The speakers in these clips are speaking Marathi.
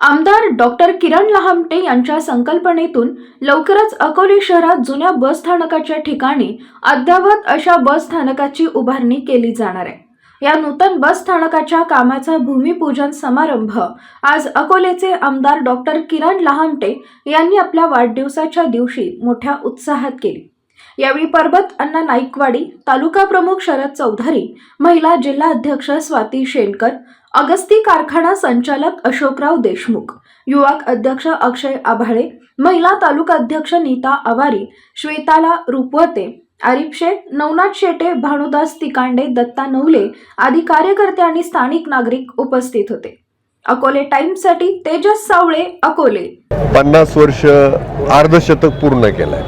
आमदार डॉक्टर किरण लहामटे यांच्या संकल्पनेतून लवकरच अकोले शहरात जुन्या बस स्थानकाच्या ठिकाणी अद्ययावत अशा बस स्थानकाची उभारणी केली जाणार आहे. या नूतन बस स्थानकाच्या कामाचा भूमिपूजन समारंभ आज अकोलेचे आमदार डॉक्टर किरण लहामटे यांनी आपल्या वाढदिवसाच्या दिवशी मोठ्या उत्साहात केली. यावेळी पर्वत अण्णा नाईकवाडी तालुका प्रमुख शरद चौधरी महिला जिल्हा अध्यक्ष स्वाती शेनकर अगस्ती कारखाना संचालक अशोकराव देशमुख युवक अध्यक्ष अक्षय आभाळे महिला तालुका अध्यक्ष नीता आवारी श्वेताला रुपवते आरिफ शेख नवनाथ शेटे भानुदास तिकांडे दत्ता नवले आदी कार्यकर्ते आणि स्थानिक नागरिक उपस्थित होते. अकोले टाइम्ससाठी तेजस सावळे अकोले. पन्नास वर्ष अर्धशतक पूर्ण केलंय.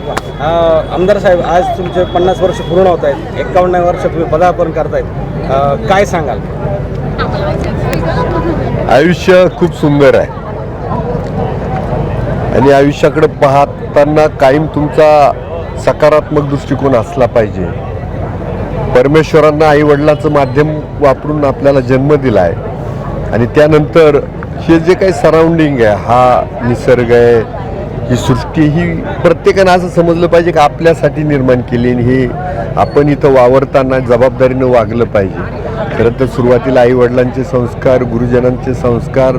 आमदार साहेब आज तुमचे पन्नास वर्ष पूर्ण होत आहेत. एक्कावन्न वर्ष तुम्ही पदार्पण करतायत. काय सांगाल? आयुष्य खूप सुंदर आहे. आणि आयुष्याकडे पाहताना कायम तुमचा सकारात्मक दृष्टिकोन असला पाहिजे. परमेश्वरांना आई वडिलाचं माध्यम वापरून आपल्याला जन्म दिला आहे आणि त्यानंतर हे जे काही सराउंडिंग आहे हा निसर्ग आहे ही सृष्टी ही प्रत्येकानं असं समजलं पाहिजे की आपल्यासाठी निर्माण केली आणि हे आपण इथं वावरताना जबाबदारीनं वागलं पाहिजे. खरं तर सुरुवातीला आईवडिलांचे संस्कार गुरुजनांचे संस्कार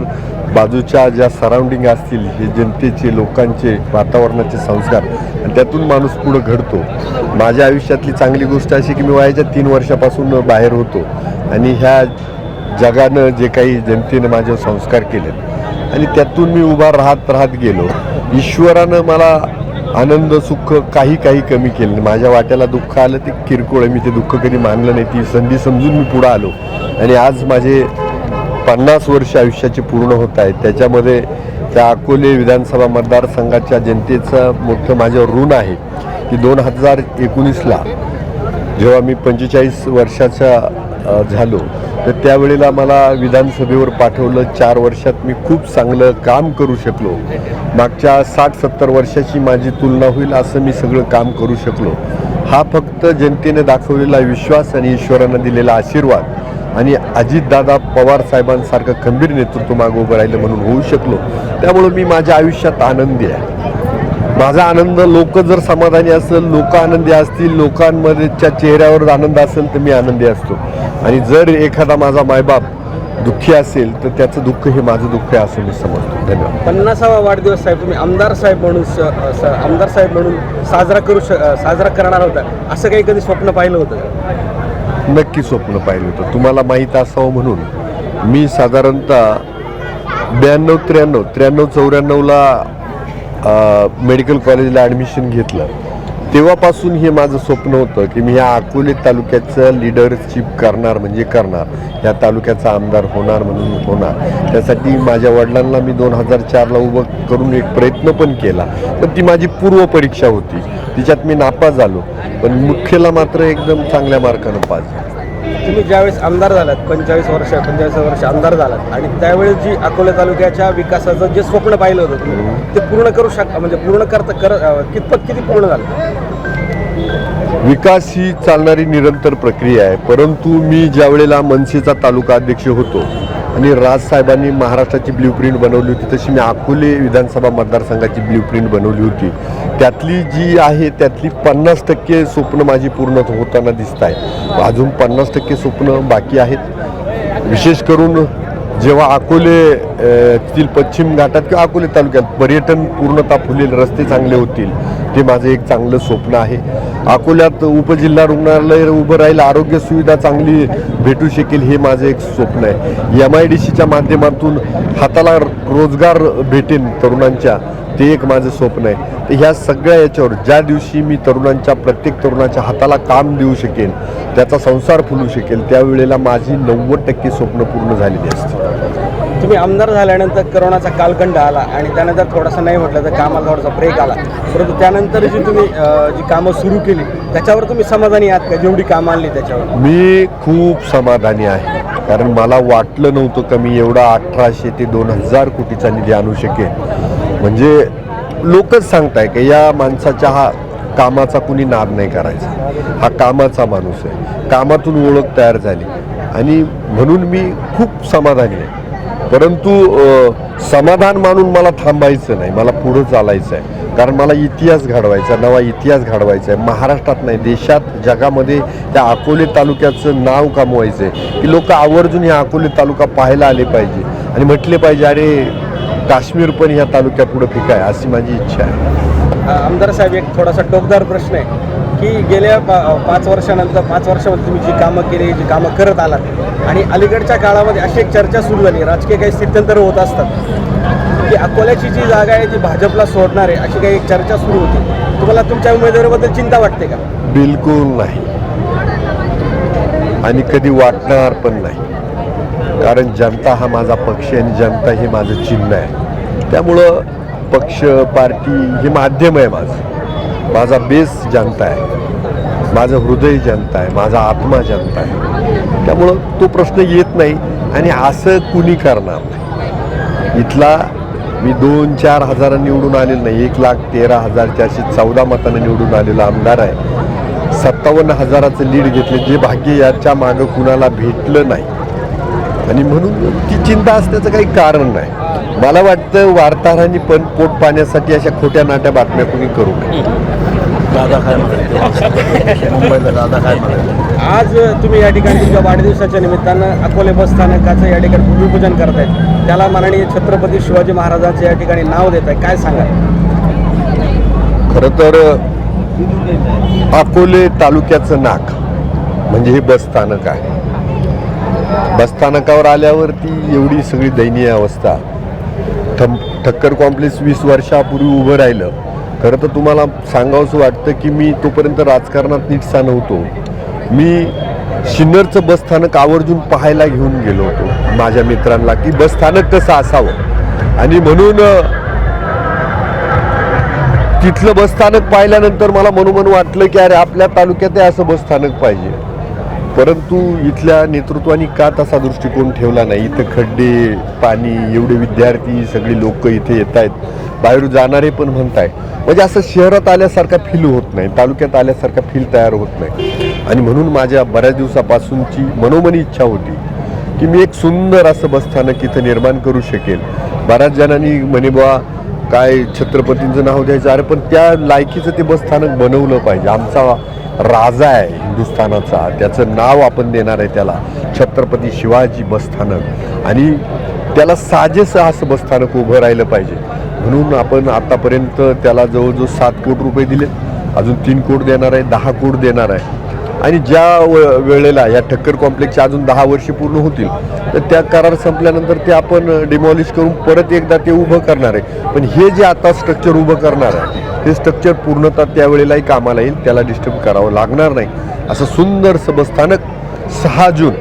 बाजूच्या ज्या सराउंडिंग असतील हे जनतेचे लोकांचे वातावरणाचे संस्कार आणि त्यातून माणूस पुढं घडतो. माझ्या आयुष्यातली चांगली गोष्ट अशी की मी वयाच्या तीन वर्षापासून बाहेर होतो आणि ह्या जगानं जे काही जनतेनं माझ्यावर संस्कार केलेत आणि त्यातून मी उभा राहत राहत गेलो. ईश्वरानं मला आनंद सुख काही काही कमी केलं माझ्या वाट्याला दुःख आलं ते किरकोळ आहे. मी ते दुःख कधी मानलं नाही. ती संधी समजून मी पुढं आलो. आणि आज माझे पन्नास वर्ष आयुष्याचे पूर्ण होत आहेत. त्याच्यामध्ये त्या अकोले विधानसभा मतदारसंघाच्या जनतेचं मोठं माझ्यावर ऋण आहे की दोन हजार एकोणीसला जेव्हा मी पंचेचाळीस वर्षाचा झालो तर त्यावेळेला मला विधानसभेवर पाठवलं चार वर्षात मी खूप चांगलं काम करू शकलो. मागच्या साठ सत्तर वर्षाची माझी तुलना होईल असं मी सगळं काम करू शकलो. हा फक्त जनतेने दाखवलेला विश्वास आणि ईश्वरानं दिलेला आशीर्वाद आणि अजितदादा पवार साहेबांसारखं खंबीर नेतृत्व मागं उभं राहिलं म्हणून होऊ शकलो. त्यामुळं मी माझ्या आयुष्यात आनंदी आहे. माझा आनंद लोक जर समाधानी असेल लोक आनंदी असतील लोकांमध्येच्या चेहऱ्यावर आनंद असेल तर मी आनंदी असतो. आणि जर एखादा माझा मायबाप दुःखी असेल तर त्याचं दुःख हे माझं दुःख आहे असं मी समजतो. धन्यवाद. पन्नासावा वाढदिवस साहेब तुम्ही आमदार साहेब म्हणून स- स- आमदार साहेब म्हणून साजरा करू श साजरा करणार होता. असं काही कधी स्वप्न पाहिलं होतं का? नक्की स्वप्न पाहिलं होतं. तुम्हाला माहीत असावं म्हणून मी साधारणतः ब्याण्णव त्र्याण्णव त्र्याण्णव चौऱ्याण्णवला मेडिकल कॉलेजला ॲडमिशन घेतलं. तेव्हापासून हे माझं स्वप्न होतं की मी ह्या अकोले तालुक्याचं लिडरशिप करणार म्हणजे करणार. या तालुक्याचा आमदार होणार म्हणून होणार. त्यासाठी माझ्या वडिलांना मी दोन हजार चारला उभं करून एक प्रयत्न पण केला. पण ती माझी पूर्वपरीक्षा होती. तिच्यात मी नापास झालो. पण मुख्यला मात्र एकदम चांगल्या मार्कानं पास झालो. तुम्ही ज्यावेळेस आमदार झालात पंचेचाळीस वर्ष पंचेचाळीस वर्ष आमदार झालात आणि त्यावेळेस जी अकोले तालुक्याच्या विकासाचं जे स्वप्न पाहिलं होतं तुम्ही ते पूर्ण करू शक म्हणजे पूर्ण करता कर कितपत किती पूर्ण झालं? विकास ही चालणारी निरंतर प्रक्रिया आहे. परंतु मी ज्या वेळेला मनसेचा तालुका अध्यक्ष होतो आणि राजसाहेबांनी महाराष्ट्राची ब्ल्यूप्रिंट बनवली होती. तशी मी अकोले विधानसभा मतदारसंघाची ब्ल्यूप्रिंट बनवली होती. त्यातली जी आहे त्यातली पन्नास टक्के स्वप्न माझी पूर्ण होताना दिसत आहे. अजून पन्नास टक्के स्वप्न बाकी आहेत. विशेष करून जेव्हा अकोले तील पश्चिम घाटात किंवा अकोले तालुक्यात पर्यटन पूर्णतः फुलेल रस्ते चांगले होतील ते माझं एक चांगलं स्वप्न आहे. अकोल्यात उपजिल्हा रुग्णालय उभं राहील आरोग्य सुविधा चांगली भेटू शकेल हे माझं एक स्वप्न आहे. एम आय डी सीच्या माध्यमातून हाताला रोजगार भेटेन तरुणांच्या ते एक माझं स्वप्न आहे. तर ह्या सगळ्या याच्यावर ज्या दिवशी मी तरुणांच्या प्रत्येक तरुणाच्या हाताला काम देऊ शकेन त्याचा संसार फुलू शकेल त्यावेळेला माझी नव्वद टक्के स्वप्न पूर्ण झालेली असतील. तुम्ही आमदार झाल्यानंतर करोनाचा कालखंड आला आणि त्यानंतर थोडासा नाही म्हटलं तर कामाला थोडासा ब्रेक आला. परंतु त्यानंतर जी तुम्ही जी कामं सुरू केली त्याच्यावर तुम्ही समाधानी आहात का? जेवढी कामं आणली त्याच्यावर? मी खूप समाधानी आहे. कारण मला वाटलं नव्हतं का मी एवढा अठराशे ते दोन हजार कोटीचा निधी आणू शकेन. म्हणजे लोकच सांगताय की या माणसाच्या हा कामाचा कुणी नाद नाही करायचा. हा कामाचा माणूस आहे. कामातून ओळख तयार झाली. आणि म्हणून मी खूप समाधानी आहे. परंतु समाधान मानून मला थांबायचं नाही मला पुढं चालायचं आहे. कारण मला इतिहास घडवायचा नवा इतिहास घडवायचा आहे. महाराष्ट्रात नाही देशात जगामध्ये त्या अकोले तालुक्याचं नाव कमवायचं आहे. की लोक आवर्जून ह्या अकोले तालुका पाहायला आले पाहिजे. आणि म्हटले पाहिजे अरे काश्मीर पण ह्या तालुक्यापुढं पिकाय आहे अशी माझी इच्छा आहे. आमदार साहेब एक थोडासा टोकदार प्रश्न आहे. की गेल्या पा पाच वर्षानंतर पाच वर्षामध्ये तुम्ही जी कामं केली जी कामं करत आलात आणि अलीकडच्या काळामध्ये अशी एक चर्चा सुरू झाली राजकीय काही स्थित्यंतर होत असतात की अकोल्याची जी जागा आहे ती भाजपला सोडणार आहे अशी काही एक चर्चा सुरू होती. तुम्हाला तुमच्या उमेदवारीबद्दल चिंता वाटते का? बिलकुल नाही. आणि कधी वाटणार पण नाही. कारण जनता हा माझा पक्ष आणि जनता हे माझं चिन्ह आहे. त्यामुळं पक्ष पार्टी हे माध्यम आहे माझं. माझा बेस जनता आहे. माझं हृदय जनता आहे. माझा आत्मा जनता आहे. त्यामुळं तो प्रश्न येत नाही आणि असं कुणी करणार नाही. इथला मी दोन चार हजार निवडून आलेलो नाही. एक लाख तेरा हजार चारशे चौदा मतानं निवडून आलेला आमदार आहे. सत्तावन्न हजाराचं लीड घेतलं. जे भाग्य याच्या मागं कुणाला भेटलं नाही. आणि म्हणून ती चिंता असण्याचं काही कारण नाही. मला वाटतं वार्ताहरांनी पण पोट पाण्यासाठी अशा खोट्या नाट्या बातम्या कुणी करू नये. दादा काय म्हणाले मुंबईला दादा काय आज तुम्ही या ठिकाणी तुमच्या वाढदिवसाच्या निमित्तानं अकोले बस स्थानकाचं या ठिकाणी भूमिपूजन करतायत. त्याला माननीय छत्रपती शिवाजी महाराजांचं या ठिकाणी नाव देत आहे काय सांगा खरं तर अकोले तालुक्याचं नाक म्हणजे हे बसस्थानक आहे. बसस्थानकावर आल्यावरती एवढी सगळी दयनीय अवस्था. ठम ठक्कर कॉम्प्लेक्स वीस वर्षापूर्वी उभं राहिलं. खरं तर तुम्हाला सांगावंसं वाटतं की मी तोपर्यंत राजकारणात नीटसा नव्हतो मी शिन्नरचं बसस्थानक आवर्जून पाहायला घेऊन गेलो होतो माझ्या मित्रांना की बसस्थानक कसं असावं? आणि म्हणून तिथलं बसस्थानक पाहिल्यानंतर मला मनोमन वाटलं की अरे आपल्या तालुक्यात असं बसस्थानक पाहिजे. परंतु इथल्या नेतृत्वाने का तसा दृष्टिकोन ठेवला नाही? इथं खड्डे पाणी एवढे विद्यार्थी सगळी लोक इथे येत आहेत. बाहेरून जाणारे पण म्हणताय म्हणजे असं शहरात आल्यासारखा फील होत नाही तालुक्यात आल्यासारखा फील तयार होत नाही. आणि म्हणून माझ्या बऱ्याच दिवसापासूनची मनोमनी इच्छा होती की मी एक सुंदर असं बसस्थानक इथं निर्माण करू शकेल. बऱ्याच जणांनी म्हणे बुवा काय छत्रपतींचं नाव द्यायचं? अरे पण त्या लायकीचं ते बसस्थानक बनवलं पाहिजे. आमचा राजा आहे हिंदुस्थानाचा. त्याचं नाव आपण देणार आहे त्याला. छत्रपती शिवाजी बसस्थानक आणि त्याला साजेसं असं बसस्थानक उभं राहिलं पाहिजे. म्हणून आपण आत्तापर्यंत त्याला जवळजवळ सात कोटी रुपये दिले. अजून तीन कोट देणार आहे दहा कोट देणार आहे. आणि ज्या व- वेळेला या ठक्कर कॉम्प्लेक्सचे अजून दहा वर्षे पूर्ण होतील तर त्या करार संपल्यानंतर ते आपण डिमॉलिश करून परत एकदा ते उभं करणार आहे. पण हे जे आता स्ट्रक्चर उभं करणार आहे हे स्ट्रक्चर पूर्णतः त्यावेळेलाही कामाला येईल त्याला डिस्टर्ब करावं लागणार नाही. असं सुंदर बसस्थानक सहा जून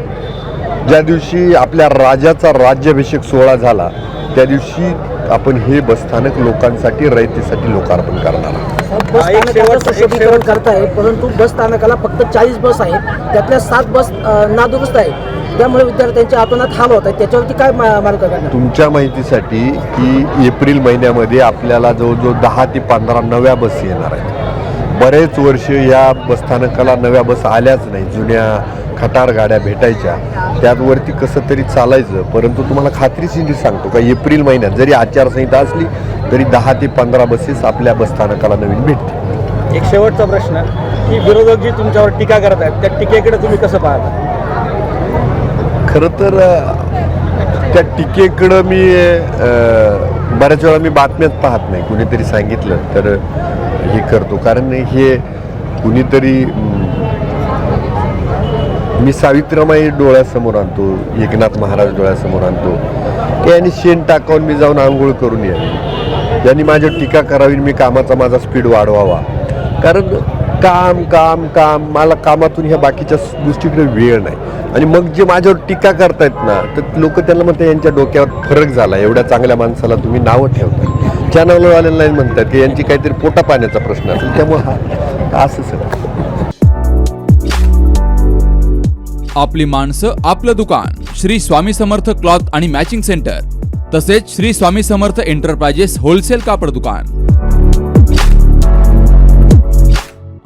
ज्या दिवशी आपल्या राजाचा राज्याभिषेक सोहळा झाला त्या दिवशी आपण हे बसस्थानक लोकांसाठी रयतेसाठी लोकार्पण करणार आहोत. करताय परंतु बस स्थानकाला फक्त चाळीस बस आहेत त्यातल्या सात बस नादुरुस्त आहेत. त्यामुळे विद्यार्थ्यांच्या आतोनात हाल होत आहेत. त्याच्यावरती काय मार्ग तुमच्या माहितीसाठी की एप्रिल महिन्यामध्ये आपल्याला जवळजवळ दहा ते पंधरा नव्या बस येणार आहेत. बरेच वर्ष या बसस्थानकाला नव्या बस आल्याच नाही. जुन्या खटार गाड्या भेटायच्या. त्यावरती कसं तरी चालायचं. परंतु तुम्हाला खात्रीशीर सांगतो का एप्रिल महिन्यात जरी आचारसंहिता असली तरी दहा ते पंधरा बसेस आपल्या बसस्थानकाला नवीन भेटतील. एक शेवटचा प्रश्न की विरोधक जी तुमच्यावर टीका करत आहेत त्या टीकेकडे तुम्ही कसं पाहता? खरं तर त्या टीकेकडं मी बऱ्याच वेळा मी बातम्यात पाहत नाही. कुणीतरी सांगितलं तर हे करतो. कारण हे कुणीतरी मी सावित्रीमाई डोळ्यासमोर आणतो एकनाथ महाराज डोळ्यासमोर आणतो. की यांनी शेण टाकावून मी जाऊन आंघोळ करून यावी. यांनी माझ्या टीका करावी मी कामाचा माझा स्पीड वाढवावा. कारण काम काम काम. मला कामातून ह्या बाकीच्या गोष्टीकडे वेळ नाही. आणि मग जे माझ्यावर टीका करतायत ना तर लोक त्यांना म्हणतात यांच्या डोक्यावर फरक झाला. एवढ्या चांगल्या माणसाला तुम्ही नावं ठेवता चॅनलवाल्यांना नाही म्हणतात की यांची काहीतरी पोटा पाण्याचा प्रश्न असेल. त्यामुळं हा असं सगळं. आपली माणसं आपलं दुकान. श्री स्वामी समर्थ क्लॉथ आणि मॅचिंग सेंटर. तसेच श्री स्वामी समर्थ एंटरप्राइजेस होलसेल कापड दुकान.